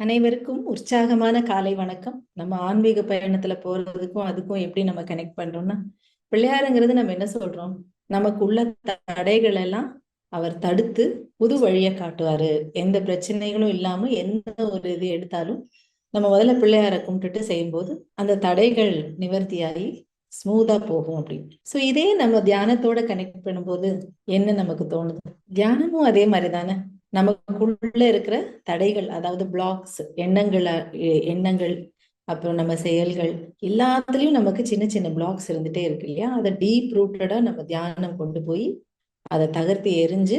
அனைவருக்கும் உற்சாகமான காலை வணக்கம். நம்ம ஆன்மீக பயணத்துல போறதுக்கும் அதுக்கும் எப்படி நம்ம கனெக்ட் பண்றோம்னா பிள்ளையாருங்கிறது நம்ம என்ன சொல்றோம்? நமக்குள்ள தடைகள் எல்லாம் அவர் தடுத்து புது வழியை காட்டுவாரு. எந்த பிரச்சனைகளும் இல்லாம எந்த ஒரு இது எடுத்தாலும் நம்ம முதல்ல பிள்ளையாரை கும்பிட்டுட்டு செய்யும்போது அந்த தடைகள் நிவர்த்தியாகி ஸ்மூதா போகும் அப்படின்னு. சோ இதே நம்ம தியானத்தோட கனெக்ட் பண்ணும்போது என்ன நமக்கு தோணுது? தியானமும் அதே மாதிரி தானே நமக்குள்ள இருக்கிற தடைகள் அதாவது பிளாக்ஸ் எண்ணங்கள் எண்ணங்கள் அப்புறம் நம்ம செயல்கள் எல்லாத்துலயும் நமக்கு சின்ன சின்ன பிளாக்ஸ் இருந்துட்டே இருக்கு இல்லையா? அதை டீப் ரூட்டடா நம்ம தியானம் கொண்டு போய் அதை தகர்த்து எரிஞ்சு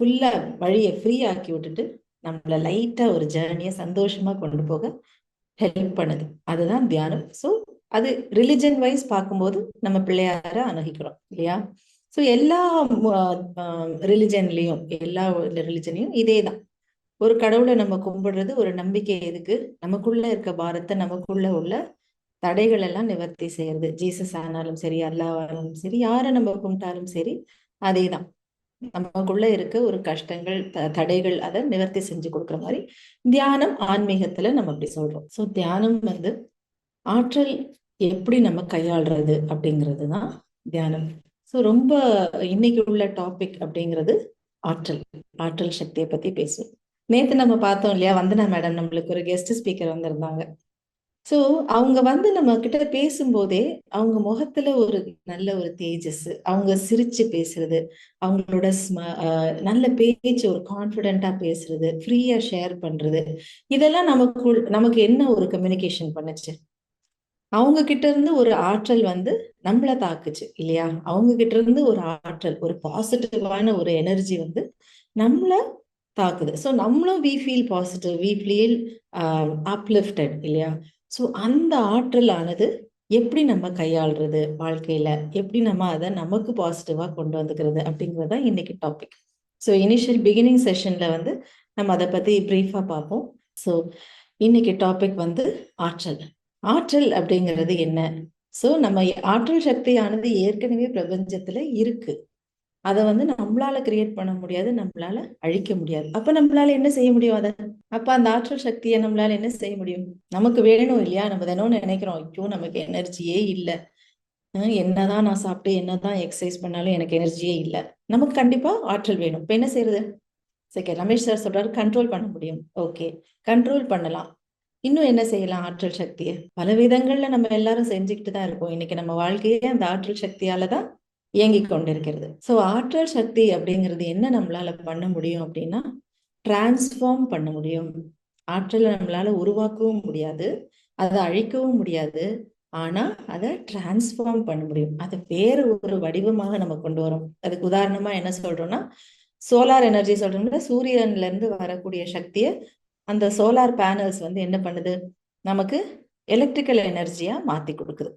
ஃபுல்லா வழியை ஃப்ரீ ஆக்கி விட்டுட்டு நம்மள லைட்டா ஒரு ஜேர்னியை சந்தோஷமா கொண்டு போக ஹெல்ப் பண்ணுது. அதுதான் தியானம். ஸோ அது ரிலிஜன் வைஸ் பார்க்கும்போது நம்ம பிள்ளையார அணுகிக்கிறோம் இல்லையா? ஸோ எல்லா ரிலிஜன்லையும் எல்லா ரிலிஜன்லையும் இதே தான் ஒரு கடவுளை நம்ம கும்பிடுறது ஒரு நம்பிக்கை எதுக்கு? நமக்குள்ள இருக்க பாரத்தை நமக்குள்ள உள்ள தடைகள் எல்லாம் நிவர்த்தி செய்யறது. ஜீசஸ் ஆனாலும் சரி அல்லாவாலும் சரி யாரை நம்ம கும்பிட்டாலும் சரி அதே தான் நமக்குள்ள இருக்க ஒரு கஷ்டங்கள் தடைகள் அதை நிவர்த்தி செஞ்சு கொடுக்குற மாதிரி தியானம் ஆன்மீகத்துல நம்ம அப்படி சொல்றோம். ஸோ தியானம் வந்து ஆற்றல் எப்படி நம்ம கையாளுறது அப்படிங்கிறது தான் தியானம். ஸோ ரொம்ப இன்னைக்கு உள்ள டாபிக் அப்படிங்கிறது ஆற்றல் ஆற்றல் சக்தியை பத்தி பேசுவோம். நேத்து நம்ம பார்த்தோம் இல்லையா வந்தனா மேடம் நம்மளுக்கு ஒரு கெஸ்ட் ஸ்பீக்கர் வந்திருந்தாங்க. ஸோ அவங்க வந்து நம்ம கிட்ட பேசும்போதே அவங்க முகத்துல ஒரு நல்ல ஒரு தேஜஸ் அவங்க சிரிச்சு பேசுறது அவங்களோட நல்ல பேச்சு ஒரு கான்ஃபிடென்டா பேசுறது ஃப்ரீயா ஷேர் பண்றது இதெல்லாம் நமக்கு நமக்கு என்ன ஒரு கம்யூனிகேஷன் பண்ணுச்சு? அவங்க கிட்ட இருந்து ஒரு ஆற்றல் வந்து நம்மள தாக்குச்சு இல்லையா? அவங்க கிட்ட இருந்து ஒரு ஆற்றல் ஒரு பாசிட்டிவான ஒரு எனர்ஜி வந்து நம்மள தாக்குது. ஸோ நம்மளும் we feel positive we feel uplifted இல்லையா? ஸோ அந்த ஆற்றலானது எப்படி நம்ம கையாளுறது வாழ்க்கையில? எப்படி நம்ம அதை நமக்கு பாசிட்டிவா கொண்டு வந்துக்கிறது அப்படிங்கிறது தான் இன்னைக்கு டாபிக் ஸோ இனிஷியல் பிகினிங் செஷன்ல வந்து நம்ம அதை பத்தி பிரீஃபா பார்ப்போம். ஸோ இன்னைக்கு டாபிக் வந்து ஆற்றல். ஆற்றல் அப்படிங்கிறது என்ன? ஸோ நம்ம ஆற்றல் சக்தியானது ஏற்கனவே பிரபஞ்சத்துல இருக்கு. அதை வந்து நம்மளால கிரியேட் பண்ண முடியாது நம்மளால அழிக்க முடியாது. அப்ப நம்மளால என்ன செய்ய முடியும் அதை? அப்ப அந்த ஆற்றல் சக்தியை நம்மளால என்ன செய்ய முடியும்? நமக்கு வேணும் இல்லையா? நம்ம தினம் நினைக்கிறோம் ஐயோ நமக்கு எனர்ஜியே இல்லை. என்னதான் நான் சாப்பிட்டு என்னதான் எக்ஸசைஸ் பண்ணாலும் எனக்கு எனர்ஜியே இல்லை. நமக்கு கண்டிப்பா ஆற்றல் வேணும். இப்ப என்ன செய்யறது சரி ரமேஷ் சார் சொல்றாரு கண்ட்ரோல் பண்ண முடியும். ஓகே கண்ட்ரோல் பண்ணலாம். இன்னும் என்ன செய்யலாம்? ஆற்றல் சக்தியை. பல விதங்கள்ல நம்ம எல்லாரும் செஞ்சுக்கிட்டு தான் இருக்கோம். இன்னைக்கு நம்ம வாழ்க்கையே அந்த ஆற்றல் சக்தியால தான் இயங்கி கொண்டிருக்கிறது. ஸோ ஆற்றல் சக்தி அப்படிங்கிறது என்ன நம்மளால பண்ண முடியும் அப்படின்னா டிரான்ஸ்ஃபார்ம் பண்ண முடியும். ஆற்றலை நம்மளால உருவாக்கவும் முடியாது அதை அழிக்கவும் முடியாது. ஆனா அதை டிரான்ஸ்ஃபார்ம் பண்ண முடியும். அதை வேற ஒரு வடிவமாக நம்ம கொண்டு வரோம். அதுக்கு உதாரணமா என்ன சொல்றோம்னா சோலார் எனர்ஜி சொல்றோம்னா சூரியன்ல இருந்து வரக்கூடிய சக்தியை அந்த சோலார் பேனல்ஸ் வந்து என்ன பண்ணுது? நமக்கு எலக்ட்ரிக்கல் எனர்ஜியா மாத்தி கொடுக்குது.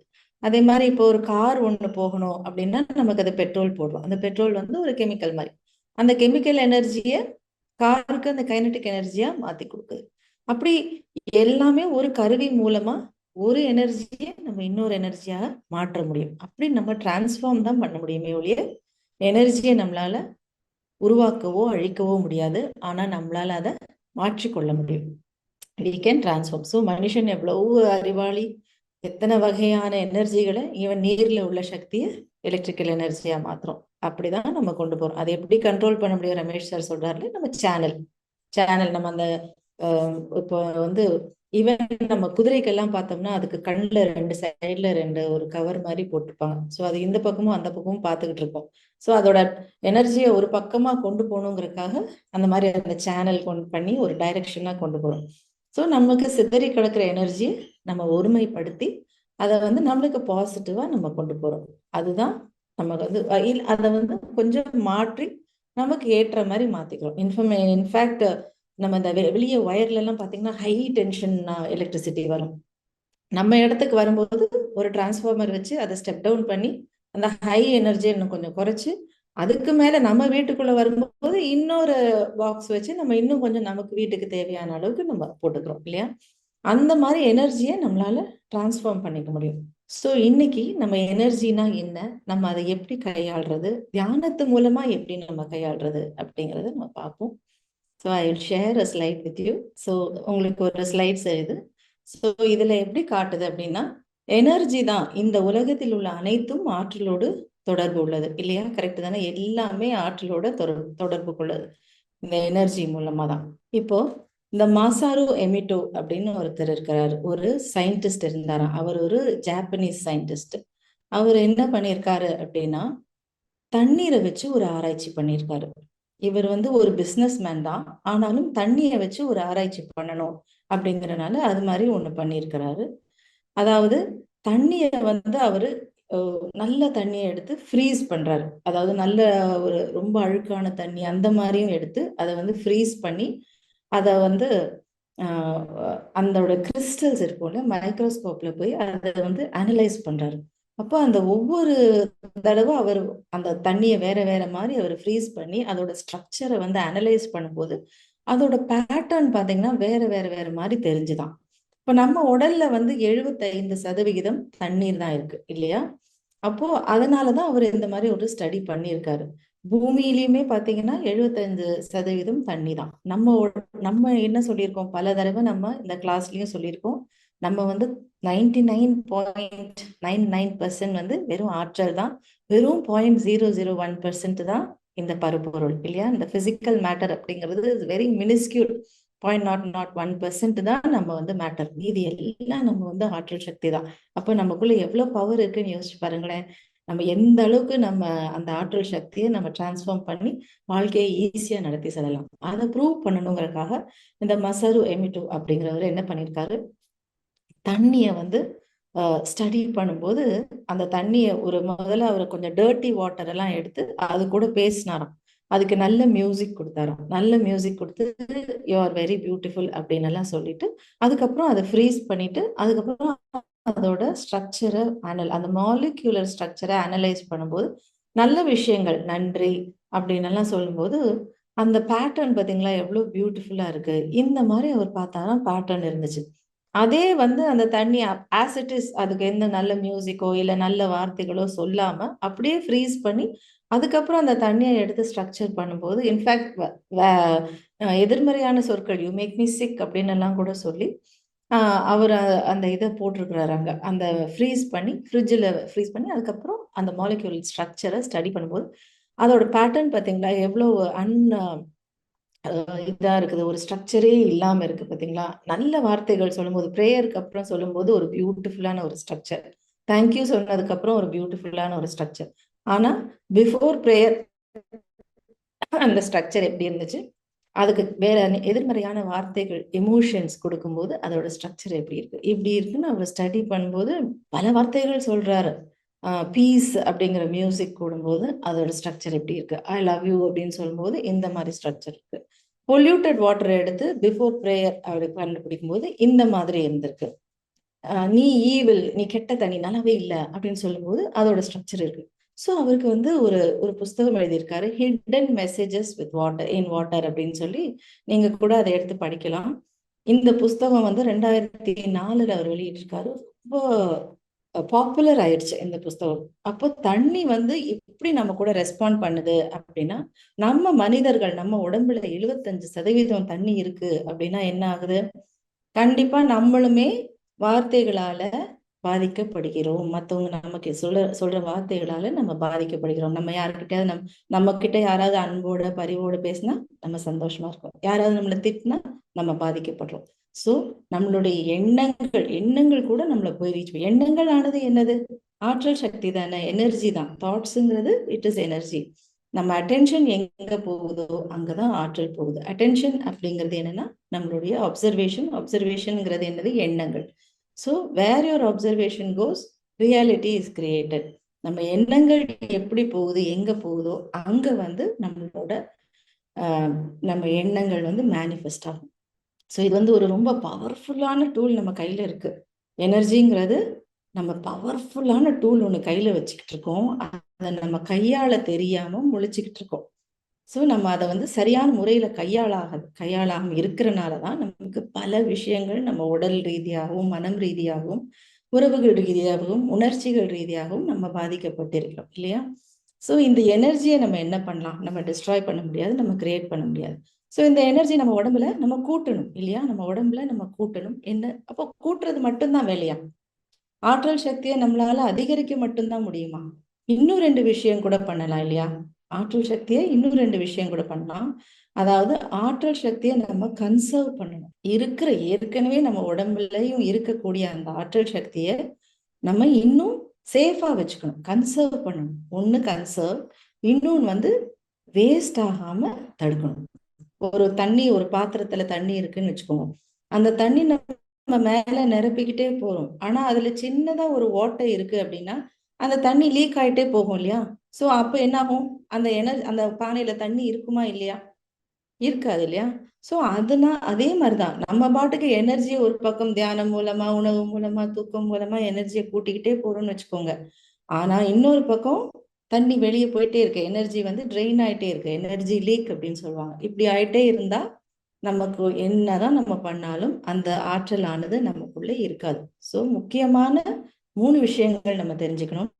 அதே மாதிரி இப்போ ஒரு கார் ஒன்று போகணும் அப்படின்னா நமக்கு அது பெட்ரோல் போடுவோம் அந்த பெட்ரோல் வந்து ஒரு கெமிக்கல் மாதிரி. அந்த கெமிக்கல் எனர்ஜியை காருக்கு அந்த கைனட்டிக் எனர்ஜியா மாத்தி கொடுக்குது. அப்படி எல்லாமே ஒரு கருவி மூலமா ஒரு எனர்ஜியை நம்ம இன்னொரு எனர்ஜியாக மாற்ற முடியும். அப்படி நம்ம டிரான்ஸ்ஃபார்ம் தான் பண்ண முடியுமே ஒழிய எனர்ஜியை நம்மளால உருவாக்கவோ அழிக்கவோ முடியாது. ஆனால் நம்மளால அதை மாற்றிக்கொள்ள முடியும். வி கேன் டிரான்ஸ்ஃபார்ம் ஸோ மனுஷன் எவ்வளவு அறிவாளி எத்தனை வகையான எனர்ஜிகளை ஈவன் நீர்ல உள்ள சக்தியை எலக்ட்ரிக்கல் எனர்ஜியா மாத்திரம் அப்படிதான் நம்ம கொண்டு போறோம். அதை எப்படி கண்ட்ரோல் பண்ண முடியும்? ரமேஷ் சார் சொல்றாருல நம்ம சேனல் சேனல் நம்ம அந்த இப்போ வந்து ஈவன் நம்ம குதிரைக்கெல்லாம் பார்த்தோம்னா அதுக்கு கண்ணில் ரெண்டு சைடில் ரெண்டு ஒரு கவர் மாதிரி போட்டுப்பாங்க ஸோ அது இந்த பக்கமும் அந்த பக்கமும் பார்த்துக்கிட்டு இருக்கோம் ஸோ அதோட எனர்ஜியை ஒரு பக்கமா கொண்டு போகணுங்கிறதுக்காக அந்த மாதிரி அந்த சேனல் கொண்டு பண்ணி ஒரு டைரக்ஷனாக கொண்டு போறோம். ஸோ நமக்கு சிதறி கிடக்கிற எனர்ஜியை நம்ம ஒருமைப்படுத்தி அதை வந்து நம்மளுக்கு பாசிட்டிவாக நம்ம கொண்டு போறோம். அதுதான் நமக்கு வந்து அதை வந்து கொஞ்சம் மாற்றி நமக்கு ஏற்ற மாதிரி மாற்றிக்கிறோம் இன்ஃபர்மே இன்ஃபேக்ட் நம்ம இந்த வெளியே ஒயர்ல எல்லாம் பாத்தீங்கன்னா ஹை டென்ஷன் எலக்ட்ரிசிட்டி வரும். நம்ம இடத்துக்கு வரும்போது ஒரு டிரான்ஸ்ஃபார்மர் வச்சு அதை ஸ்டெப் டவுன் பண்ணி அந்த ஹை எனர்ஜி இன்னும் கொஞ்சம் குறைச்சு அதுக்கு மேல நம்ம வீட்டுக்குள்ள வரும்போது இன்னொரு பாக்ஸ் வச்சு நம்ம இன்னும் கொஞ்சம் நமக்கு வீட்டுக்கு தேவையான அளவுக்கு நம்ம போட்டுக்கிறோம் இல்லையா? அந்த மாதிரி எனர்ஜியை நம்மளால டிரான்ஸ்ஃபார்ம் பண்ணிக்க முடியும். ஸோ இன்னைக்கு நம்ம எனர்ஜினா என்ன? நம்ம அதை எப்படி கையாளுறது? தியானத்து மூலமா எப்படி நம்ம கையாளுறது? அப்படிங்கறத நம்ம பார்ப்போம். So I will share a slide with you so உங்களுக்கு ஒரு ஸ்லைட்ஸ் இது. ஸோ இதில் எப்படி காட்டுது அப்படின்னா எனர்ஜி தான் இந்த உலகத்தில் உள்ள அனைத்தும் ஆற்றலோடு தொடர்பு உள்ளது. இல்லையா? கரெக்ட் தானே? எல்லாமே ஆற்றலோட தொடர்பு தொடர்பு கொள்ளது இந்த எனர்ஜி மூலமா தான். இப்போ இந்த மாசாரு எமிட்டோ அப்படின்னு ஒருத்தர் இருக்கிறார். ஒரு சயின்டிஸ்ட் இருந்தாராம் அவர் ஒரு ஜாப்பனீஸ் சயின்டிஸ்ட் அவர் என்ன பண்ணியிருக்காரு அப்படின்னா தண்ணீரை வச்சு ஒரு ஆராய்ச்சி பண்ணியிருக்காரு. இவர் வந்து ஒரு பிஸ்னஸ் மேன் தான். ஆனாலும் தண்ணியை வச்சு ஒரு ஆராய்ச்சி பண்ணணும் அப்படிங்கிறனால அது மாதிரி ஒன்று பண்ணியிருக்கிறாரு. அதாவது தண்ணியை வந்து அவரு நல்ல தண்ணியை எடுத்து ஃப்ரீஸ் பண்றாரு. அதாவது நல்ல ஒரு ரொம்ப அழுக்கான தண்ணி அந்த மாதிரியும் எடுத்து அதை வந்து ஃப்ரீஸ் பண்ணி அதை வந்து அதோட கிறிஸ்டல்ஸ் இருக்கும்ல மைக்ரோஸ்கோப்ல போய் அதை வந்து அனலைஸ் பண்றாரு. அப்போ அந்த ஒவ்வொரு தடவை அவர் அந்த தண்ணியை வேற வேற மாதிரி அவர் ஃப்ரீஸ் பண்ணி அதோட ஸ்ட்ரக்சரை வந்து அனலைஸ் பண்ணும்போது அதோட பேட்டர்ன் பார்த்தீங்கன்னா வேற வேற வேற மாதிரி தெரிஞ்சுதான். இப்போ நம்ம உடல்ல வந்து எழுபத்தைந்து சதவிகிதம் தண்ணீர் தான் இருக்கு இல்லையா? அப்போ அதனாலதான் அவர் இந்த மாதிரி ஒரு ஸ்டடி பண்ணியிருக்காரு. பூமியிலயுமே பாத்தீங்கன்னா எழுபத்தஞ்சு சதவீதம் தண்ணி தான். நம்ம நம்ம என்ன சொல்லியிருக்கோம்? பல தடவை நம்ம இந்த கிளாஸ்லயும் சொல்லியிருக்கோம். நம்ம வந்து ninety nine point nine nine percent வந்து வெறும் ஆற்றல் தான். வெறும் point zero zero one percent தான் இந்த பருப்பொருள் இல்லையா? இந்த பிசிக்கல் மேட்டர் அப்படிங்கிறது very minuscule point naught naught one percent தான் நம்ம வந்து மேட்டர் மீதி எல்லாம் நம்ம வந்து ஆற்றல் சக்தி தான். அப்போ நமக்குள்ள எவ்வளோ பவர் இருக்குன்னு யோசிச்சு பாருங்களேன். நம்ம எந்த அளவுக்கு நம்ம அந்த ஆற்றல் சக்தியை நம்ம டிரான்ஸ்ஃபார்ம் பண்ணி வாழ்க்கையை ஈஸியாக நடத்தி செல்லலாம். அதை ப்ரூவ் பண்ணணுங்கிறதுக்காக இந்த மசரு எமிட்டு அப்படிங்கிறவர் என்ன பண்ணியிருக்காரு தண்ணியை வந்து ஸ்டடி பண்ணும்போது அந்த தண்ணியை ஒரு முதல்ல அவர் கொஞ்சம் டேர்ட்டி வாட்டர் எல்லாம் எடுத்து அது கூட பேசினாராம் அதுக்கு நல்ல மியூசிக் கொடுத்தாராம். நல்ல மியூசிக் கொடுத்து யூ ஆர் வெரி பியூட்டிஃபுல் அப்படின்னு எல்லாம் சொல்லிட்டு அதுக்கப்புறம் அதை ஃப்ரீஸ் பண்ணிட்டு அதுக்கப்புறம் அதோட ஸ்ட்ரக்சரை அனல் அந்த மாலிக்யூலர் ஸ்ட்ரக்சரை அனலைஸ் பண்ணும்போது நல்ல விஷயங்கள் நன்றி அப்படின்னு எல்லாம் சொல்லும்போது அந்த பேட்டர்ன் பார்த்தீங்களா எவ்வளோ பியூட்டிஃபுல்லா இருக்கு. இந்த மாதிரி அவர் பார்த்தாரா பேட்டர்ன் இருந்துச்சு. அதே வந்து அந்த தண்ணி ஆஸ் இட் இஸ் அதுக்கு எந்த நல்ல மியூசிக்கோ இல்லை நல்ல வார்த்தைகளோ சொல்லாம அப்படியே ஃப்ரீஸ் பண்ணி அதுக்கப்புறம் அந்த தண்ணியை எடுத்து ஸ்ட்ரக்சர் பண்ணும்போது இன்ஃபேக்ட் எதிர்மறையான சொற்கள் யூ மேக் மீ சிக் அப்படின்னு எல்லாம் கூட சொல்லி அவர் அந்த இதை போட்டிருக்கிறாரு அங்கே. அந்த ஃப்ரீஸ் பண்ணி ஃப்ரிட்ஜில் ஃப்ரீஸ் பண்ணி அதுக்கப்புறம் அந்த மாலிக்யூல் ஸ்ட்ரக்சரை ஸ்டடி பண்ணும்போது அதோட பேட்டர்ன் பார்த்தீங்களா? எவ்வளோ அன் இதாக இருக்குது. ஒரு ஸ்ட்ரக்சரே இல்லாமல் இருக்குது பார்த்தீங்களா நல்ல வார்த்தைகள் சொல்லும்போது ப்ரேயருக்கு அப்புறம் சொல்லும்போது ஒரு பியூட்டிஃபுல்லான ஒரு ஸ்ட்ரக்சர் தேங்க்யூ சொன்னதுக்கப்புறம் ஒரு பியூட்டிஃபுல்லான ஒரு ஸ்ட்ரக்சர் ஆனா பிஃபோர் ப்ரேயர் அந்த ஸ்ட்ரக்சர் எப்படி இருந்துச்சு? அதுக்கு வேற எதிர்மறையான வார்த்தைகள் எமோஷன்ஸ் கொடுக்கும்போது அதோட ஸ்ட்ரக்சர் எப்படி இருக்கு? இப்படி இருக்குன்னு அவர் ஸ்டடி பண்ணும்போது பல வார்த்தைகள் சொல்றாரு. பீஸ் அப்படிங்கிற மியூசிக் கூடும்போது அதோட ஸ்ட்ரக்சர் எப்படி இருக்கு? ஐ லவ் யூ அப்படின்னு சொல்லும்போது இந்த மாதிரி ஸ்ட்ரக்சர் இருக்கு. பொல்யூட்டட் வாட்டர் எடுத்து பிஃபோர் ப்ரேயர் அப்படி கண்டுபிடிக்கும் போது இந்த மாதிரி இருந்திருக்கு. நீ ஈவில் நீ கெட்ட தனி நல்லாவே இல்லை அப்படின்னு சொல்லும்போது அதோட ஸ்ட்ரக்சர் இருக்கு. ஸோ அவருக்கு வந்து ஒரு ஒரு புஸ்தகம் எழுதியிருக்காரு hidden messages with water in water அப்படின்னு சொல்லி நீங்க கூட அதை எடுத்து படிக்கலாம். இந்த புஸ்தகம் வந்து ரெண்டாயிரத்தி நாலுல அவர் வெளியிட்டிருக்காரு. ரொம்ப பாப்புலர் ஆயிடுச்சு இந்த புஸ்தகம். அப்போ தண்ணி வந்து எப்படி நம்ம கூட ரெஸ்பாண்ட் பண்ணுது அப்படின்னா நம்ம மனிதர்கள் நம்ம உடம்புல எழுபத்தஞ்சு சதவீதம் தண்ணி இருக்கு அப்படின்னா என்ன ஆகுது? கண்டிப்பா நம்மளுமே வார்த்தைகளால பாதிக்கப்படுகிறோம். மற்றவங்க நமக்கு சொல்ற சொல்ற வார்த்தைகளால நம்ம பாதிக்கப்படுகிறோம். நம்ம யாருக்கிட்டயாவது நம் நம்ம கிட்ட யாராவது அன்போட பரிவோட பேசினா நம்ம சந்தோஷமா இருக்கோம். யாராவது நம்மளை திட்டினா நம்ம பாதிக்கப்படுறோம். சோ நம்மளுடைய எண்ணங்கள் எண்ணங்கள் கூட நம்மளை போய் ரீச் எண்ணங்கள் ஆனது என்னது? ஆற்றல் சக்தி தானே எனர்ஜி தான். தாட்ஸுங்கிறது இட் இஸ் எனர்ஜி நம்ம அட்டென்ஷன் எங்க போகுதோ அங்கதான் ஆற்றல் போகுது. அட்டென்ஷன் அப்படிங்கிறது என்னன்னா நம்மளுடைய அப்சர்வேஷன் அப்சர்வேஷன்ங்கிறது என்னது? எண்ணங்கள். So where your observation goes reality is created நம்ம எண்ணங்கள் எப்படி போகுது எங்க போகுதோ அங்க வந்து நம்மளோட நம்ம எண்ணங்கள் வந்து மேனிஃபெஸ்ட் ஆகும். ஸோ இது வந்து ஒரு ரொம்ப பவர்ஃபுல்லான டூல் நம்ம கையில் இருக்குது எனர்ஜிங்கிறது நம்ம பவர்ஃபுல்லான டூல் ஒன்று கையில் வச்சுக்கிட்டு இருக்கோம் அதை நம்ம கையால் தெரியாமல் முழிச்சுக்கிட்டு இருக்கோம் ஸோ நம்ம அதை வந்து சரியான முறையில் கையாளாக கையாளாமல் இருக்கிறனால தான் நமக்கு பல விஷயங்கள் நம்ம உடல் ரீதியாகவும் மனம் ரீதியாகவும் உறவுகள் ரீதியாகவும் உணர்ச்சிகள் ரீதியாகவும் நம்ம பாதிக்கப்பட்டிருக்கிறோம் இல்லையா? ஸோ இந்த எனர்ஜியை நம்ம என்ன பண்ணலாம்? நம்ம டிஸ்ட்ராய் பண்ண முடியாது நம்ம கிரியேட் பண்ண முடியாது. ஸோ இந்த எனர்ஜி நம்ம உடம்புல நம்ம கூட்டணும் இல்லையா? நம்ம உடம்புல நம்ம கூட்டணும். என்ன? அப்போ கூட்டுறது மட்டும்தான் வேலையா? ஆற்றல் சக்தியை நம்மளால அதிகரிக்க மட்டும்தான் முடியுமா? இன்னும் ரெண்டு விஷயம் கூட பண்ணலாம் இல்லையா? ஆற்றல் சக்தியை இன்னும் ரெண்டு விஷயம் கூட பண்ணலாம். அதாவது ஆற்றல் சக்தியை நம்ம கன்சர்வ் பண்ணணும். இருக்கிற ஏற்கனவே நம்ம உடம்புலயும் இருக்கக்கூடிய அந்த ஆற்றல் சக்தியை நம்ம இன்னும் சேஃபா வச்சுக்கணும். கன்சர்வ் பண்ணணும். ஒன்று கன்சர்வ் இன்னொன்று வந்து வேஸ்ட் ஆகாம தடுக்கணும். ஒரு தண்ணி ஒரு பாத்திரத்துல தண்ணி இருக்குன்னு வச்சுக்கோங்க. அந்த தண்ணி நம்ம மேல நிரப்பிக்கிட்டே போறோம். ஆனா அதுல சின்னதா ஒரு ஓட்டை இருக்கு அப்படின்னா அந்த தண்ணி லீக் ஆயிட்டே போகும் இல்லையா? சோ அப்ப என்ன ஆகும் அந்த எனர்ஜி அந்த பானையில தண்ணி இருக்குமா இல்லையா? இருக்காது இல்லையா? சோ அதுனா அதே மாதிரிதான். நம்ம பாட்டுக்கு எனர்ஜியை ஒரு பக்கம் தியானம் மூலமா உணவு மூலமா தூக்கம் மூலமா எனர்ஜியை கூட்டிக்கிட்டே போறோம்னு வச்சுக்கோங்க. ஆனா இன்னொரு பக்கம் தண்ணி வெளியே போயிட்டே இருக்கு. எனர்ஜி வந்து ட்ரெயின் ஆயிட்டே இருக்கு. எனர்ஜி லீக் அப்படின்னு சொல்லுவாங்க. இப்படி ஆயிட்டே இருந்தா நமக்கு என்னதான் நம்ம பண்ணாலும் அந்த ஆற்றலானது நமக்குள்ள இருக்காது. சோ முக்கியமான மூணு விஷயங்கள் நம்ம தெரிஞ்சுக்கணும்.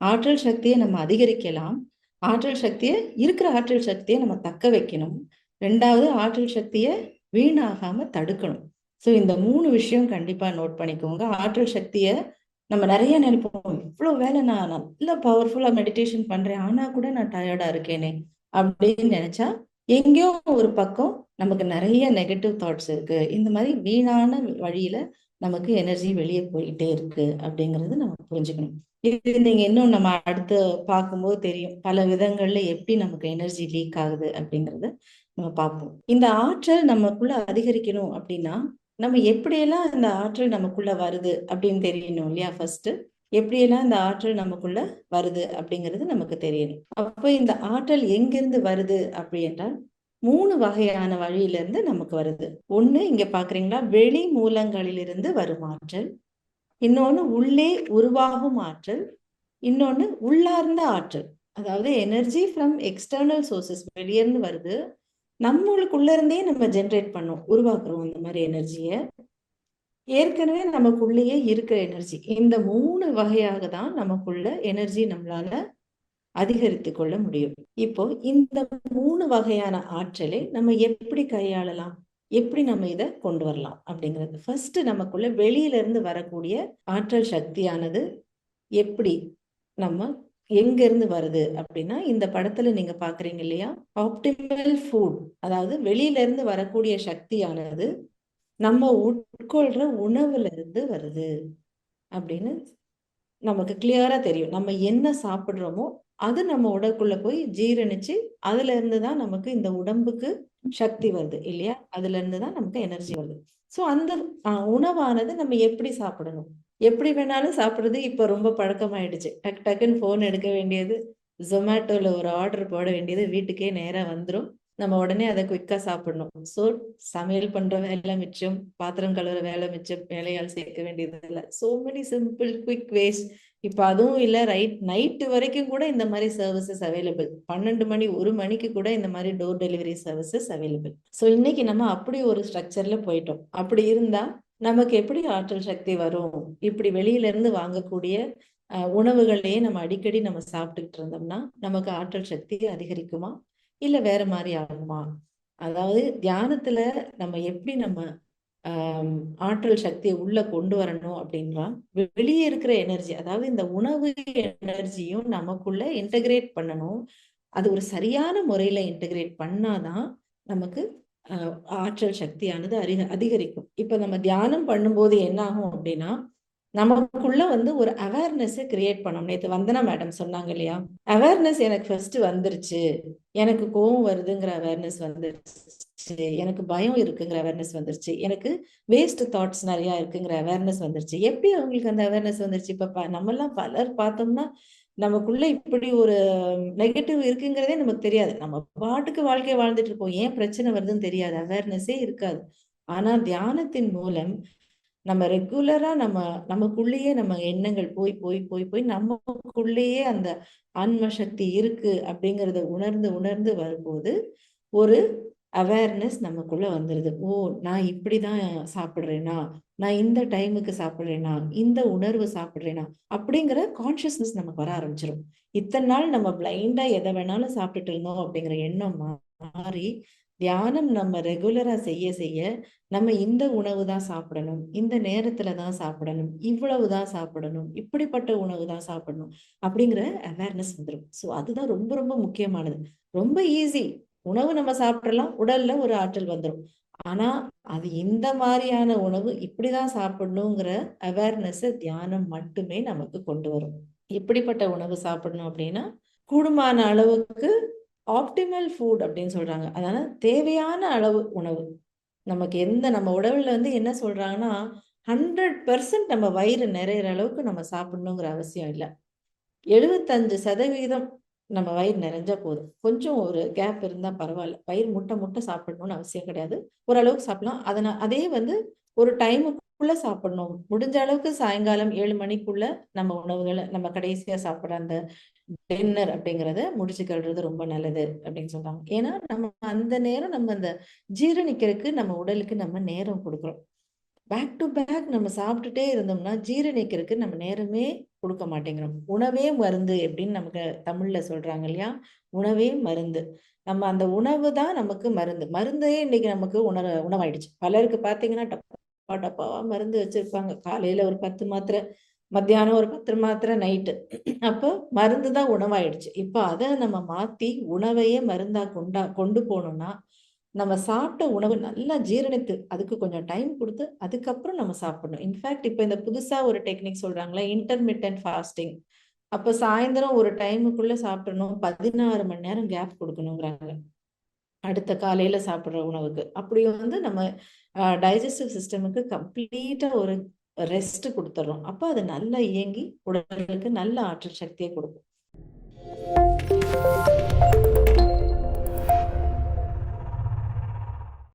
ஆற்றல் சக்தியை நம்ம அதிகரிக்கலாம். ஆற்றல் சக்தியை இருக்கிற ஆற்றல் சக்தியை நம்ம தக்க வைக்கணும். ரெண்டாவது ஆற்றல் சக்தியை வீணாகாம தடுக்கணும். ஸோ இந்த மூணு விஷயம் கண்டிப்பா நோட் பண்ணிக்கோங்க. ஆற்றல் சக்தியை நம்ம நிறைய நினைப்போம். இவ்வளவு வேலை நான் நல்ல பவர்ஃபுல்லா மெடிடேஷன் பண்றேன். ஆனா கூட நான் டயர்டா இருக்கேனே அப்படின்னு நினைச்சா எங்கேயோ ஒரு பக்கம் நமக்கு நிறைய நெகட்டிவ் தாட்ஸ் இருக்கு. இந்த மாதிரி வீணான வழியில நமக்கு எனர்ஜி வெளியே போயிட்டே இருக்கு அப்படிங்கறது நம்ம புரிஞ்சுக்கணும். இது நீங்க இன்னும் நம்ம அடுத்து பார்க்கும்போது தெரியும். பல விதங்கள்ல எப்படி நமக்கு எனர்ஜி லீக் ஆகுது அப்படிங்கறத நம்ம பார்ப்போம். இந்த ஆற்றல் நமக்குள்ள அதிகரிக்கணும் அப்படின்னா நம்ம எப்படியெல்லாம் இந்த ஆற்றல் நமக்குள்ள வருது அப்படின்னு தெரியணும் இல்லையா ஃபர்ஸ்ட் எப்படியெல்லாம் இந்த ஆற்றல் நமக்குள்ள வருது அப்படிங்கிறது நமக்கு தெரியணும். அப்போ இந்த ஆற்றல் எங்கிருந்து வருது அப்படி என்றால் மூணு வகையான வழியிலிருந்து நமக்கு வருது. ஒண்ணு இங்க பாக்குறீங்களா வெளி மூலங்களிலிருந்து வரும் ஆற்றல். இன்னொன்னு உள்ளே உருவாகும் ஆற்றல். இன்னொன்னு உள்ளார்ந்த ஆற்றல். அதாவது எனர்ஜி ஃப்ரம் எக்ஸ்டர்னல் சோர்சஸ் வெளியிருந்து வருது. நம்மளுக்குள்ள இருந்தே நம்ம ஜென்ரேட் பண்ணோம் உருவாக்குறோம் அந்த மாதிரி எனர்ஜியை ஏற்கனவே நமக்குள்ளேயே இருக்கிற எனர்ஜி இந்த மூணு வகையாக தான் நமக்குள்ள எனர்ஜி நம்மளால அதிகரித்து கொள்ள முடியும். இப்போ இந்த மூணு வகையான ஆற்றலை நம்ம எப்படி கையாளலாம்? எப்படி நம்ம இதை கொண்டு வரலாம்? அப்படிங்கிறது. ஃபர்ஸ்ட் நமக்குள்ள வெளியில இருந்து வரக்கூடிய ஆற்றல் சக்தியானது எப்படி நம்ம எங்க இருந்து வருது அப்படின்னா இந்த படத்துல நீங்க பாக்குறீங்க இல்லையா? ஆப்டிமல் ஃபுட் அதாவது வெளியில இருந்து வரக்கூடிய சக்தியானது நம்ம உட்கொள்ற உணவுல இருந்து வருது அப்படின்னு நமக்கு கிளியரா தெரியும். நம்ம என்ன சாப்பிடுறோமோ அது நம்ம உடற்குள்ள போய் ஜீரணிச்சு அதுல இருந்து தான் நமக்கு இந்த உடம்புக்கு சக்தி வருது இல்லையா? அதுல இருந்து தான் நமக்கு எனர்ஜி வருது. சோ அந்த உணவானது நம்ம எப்படி சாப்பிடணும்? எப்படி வேணாலும் சாப்பிடுறது இப்ப ரொம்ப பழக்கமாயிடுச்சு. டக் டக்குன்னு போன் எடுக்க வேண்டியது ஜொமேட்டோல ஒரு ஆர்டர் போட வேண்டியது வீட்டுக்கே நேராக வந்துடும் நம்ம உடனே அதை குயிக்கா சாப்பிடணும். ஸோ சமையல் பண்ற வேலை மிச்சம் பாத்திரம் கழுவுற வேலை மிச்சம் வேலையால் சேர்க்க வேண்டியது இல்லை so many simple quick ways இப்ப அதுவும் இல்ல ரைட் நைட்டு வரைக்கும் கூட இந்த மாதிரி சர்வீசஸ் அவைலபிள் பன்னெண்டு மணி ஒரு மணிக்கு கூட இந்த மாதிரி door delivery services available so இன்னைக்கு நம்ம அப்படி ஒரு ஸ்ட்ரக்சர்ல போயிட்டோம். அப்படி இருந்தா நமக்கு எப்படி ஆற்றல் சக்தி வரும்? இப்படி வெளியில இருந்து வாங்கக்கூடிய உணவுகளையே நம்ம அடிக்கடி நம்ம சாப்பிட்டுக்கிட்டு இருந்தோம்னா நமக்கு ஆற்றல் சக்தி அதிகரிக்குமா? இல்ல வேற மாதிரி ஆகுமா? அதாவது தியானத்துல நம்ம எப்படி நம்ம ஆஹ் ஆற்றல் சக்தியை உள்ள கொண்டு வரணும் அப்படின்னா வெளியே இருக்கிற எனர்ஜி அதாவது இந்த உணவு எனர்ஜியும் நமக்குள்ள இன்டகிரேட் பண்ணணும். அது ஒரு சரியான முறையில இன்டகிரேட் பண்ணாதான் நமக்கு ஆற்றல் சக்தியானது அதிக அதிகரிக்கும். இப்ப நம்ம தியானம் பண்ணும்போது என்ன ஆகும் அப்படின்னா நமக்குள்ள வந்து ஒரு அவேர்னஸ் கிரியேட் பண்ணோம் நேற்று வந்தனா மேடம் சொன்னாங்க இல்லையா? அவேர்னஸ் எனக்கு ஃபர்ஸ்ட் வந்துருச்சு. எனக்கு கோவம் வருதுங்கிற அவேர்னஸ் வந்துருச்சு. எனக்கு பயம் இருக்குங்கிற அவேர்னஸ் வந்துருச்சு. எனக்கு வேஸ்ட் தாட்ஸ் நிறைய இருக்குங்கிற அவேர்னஸ் வந்துருச்சு. எப்படி அவங்களுக்கு அந்த அவேர்னஸ் வந்துருச்சு? இப்ப நம்ம எல்லாம் பலர் பார்த்தோம்னா நமக்குள்ள இப்படி ஒரு நெகட்டிவ் இருக்குங்கிறதே நமக்கு தெரியாது. நம்ம பாட்டுக்கு வாழ்க்கையை வாழ்ந்துட்டு இருப்போம். ஏன் பிரச்சனை வருதுன்னு தெரியாது. அவேர்னஸே இருக்காது. ஆனா தியானத்தின் மூலம் நம்ம ரெகுலரா நம்ம நமக்குள்ளேயே நம்ம எண்ணங்கள் போய் போய் போய் போய் நமக்குள்ளேயே அந்த ஆன்ம சக்தி இருக்கு அப்படிங்கறத உணர்ந்து உணர்ந்து வரும்போது ஒரு அவேர்னஸ் நமக்குள்ள வந்துருது. ஓ நான் இப்படிதான் சாப்பிடுறேனா? நான் இந்த டைமுக்கு சாப்பிடுறேனா? இந்த உணர்வு சாப்பிடுறேனா? அப்படிங்கிற கான்சியஸ்னஸ் நமக்கு வர ஆரம்பிச்சிடும் இத்தனை நாள் நம்ம பிளைண்டா எதை வேணாலும் சாப்பிட்டுட்டு இருந்தோம் அப்படிங்கிற எண்ணம் மாறி தியானம் நம்ம ரெகுலரா செய்ய செய்ய நம்ம இந்த உணவு தான் சாப்பிடணும். இந்த நேரத்துல தான் சாப்பிடணும். இவ்வளவு தான் சாப்பிடணும். இப்படிப்பட்ட உணவு தான் சாப்பிடணும் அப்படிங்கிற அவேர்னஸ் வந்துடும் ஸோ அதுதான் ரொம்ப ரொம்ப முக்கியமானது. ரொம்ப ஈஸி உணவு நம்ம சாப்பிடலாம். உடல்ல ஒரு ஆற்றல் வந்துடும் ஆனா அது இந்த மாதிரியான உணவு இப்படிதான் சாப்பிடணுங்கிற அவேர்னஸ் தியானம் மட்டுமே நமக்கு கொண்டு வரும். எப்படிப்பட்ட உணவு சாப்பிடணும் அப்படின்னா கூடுமான அளவுக்கு ஆப்டிமல் ஃபுட் அப்படின்னு சொல்றாங்க. அதனால தேவையான அளவு உணவு. நமக்கு எந்த நம்ம உடவுல வந்து என்ன சொல்றாங்கன்னா ஹண்ட்ரட் பர்சன்ட் நம்ம வயிறு நிறையிற அளவுக்கு நம்ம சாப்பிடணுங்கிற அவசியம் இல்லை. எழுபத்தஞ்சு சதவீதம் நம்ம வயிறு நிறைஞ்சா போதும். கொஞ்சம் ஒரு கேப் இருந்தா பரவாயில்ல. வயிறு முட்டை முட்டை சாப்பிடணும்னு அவசியம் கிடையாது. ஓரளவுக்கு சாப்பிடலாம். அதனால அதே வந்து ஒரு டைமுக்குள்ள சாப்பிடணும். முடிஞ்ச அளவுக்கு சாயங்காலம் ஏழு மணிக்குள்ள நம்ம உணவுகளை நம்ம கடைசியா சாப்பிட்ற அந்த டின்னர் அப்படிங்கிறத முடிச்சுக்கிறது ரொம்ப நல்லது அப்படின்னு சொல்றாங்க. ஏன்னா நம்ம அந்த நேரம் நம்ம அந்த ஜீரணிக்கிறதுக்கு நம்ம உடலுக்கு நம்ம நேரம் கொடுக்குறோம். பேக் டு பேக் நம்ம சாப்பிட்டுட்டே இருந்தோம்னா ஜீரணிக்கிறதுக்கு நம்ம நேரமே கொடுக்க மாட்டேங்கிறோம். உணவே மருந்து எப்படின்னு நமக்கு தமிழ்ல சொல்றாங்க இல்லையா? உணவே மருந்து. நம்ம அந்த உணவு தான் நமக்கு மருந்து. மருந்தே இன்னைக்கு நமக்கு உணர உணவாயிடுச்சு. பலருக்கு பாத்தீங்கன்னா டப்பா டப்பாவா மருந்து வச்சிருப்பாங்க. காலையில ஒரு பத்து மாத்திரை மத்தியானம் ஒரு பத்து மாத்திரை நைட்டு அப்போ மருந்து தான் உணவாயிடுச்சு. இப்போ அதை நம்ம மாற்றி உணவையே மருந்தா கொண்டா கொண்டு போகணும்னா நம்ம சாப்பிட்ட உணவு நல்லா ஜீரணித்து அதுக்கு கொஞ்சம் டைம் கொடுத்து அதுக்கப்புறம் நம்ம சாப்பிடணும். இன்ஃபேக்ட் இப்போ இந்த புதுசாக ஒரு டெக்னிக் சொல்கிறாங்களே இன்டர்மிட்டன்ட் ஃபாஸ்டிங் அப்போ சாயந்தரம் ஒரு டைமுக்குள்ளே சாப்பிடணும். பதினாறு மணி நேரம் கேப் கொடுக்கணுங்கிறாங்க அடுத்த காலையில் சாப்பிட்ற உணவுக்கு. அப்படி வந்து நம்ம டைஜஸ்டிவ் சிஸ்டமுக்கு கம்ப்ளீட்டாக ஒரு ரெஸ்ட் கொடுத்துட்றோம் அப்போ அது நல்லா இயங்கி உடலுக்கு நல்ல ஆற்றல் சக்தியை கொடுக்கும்.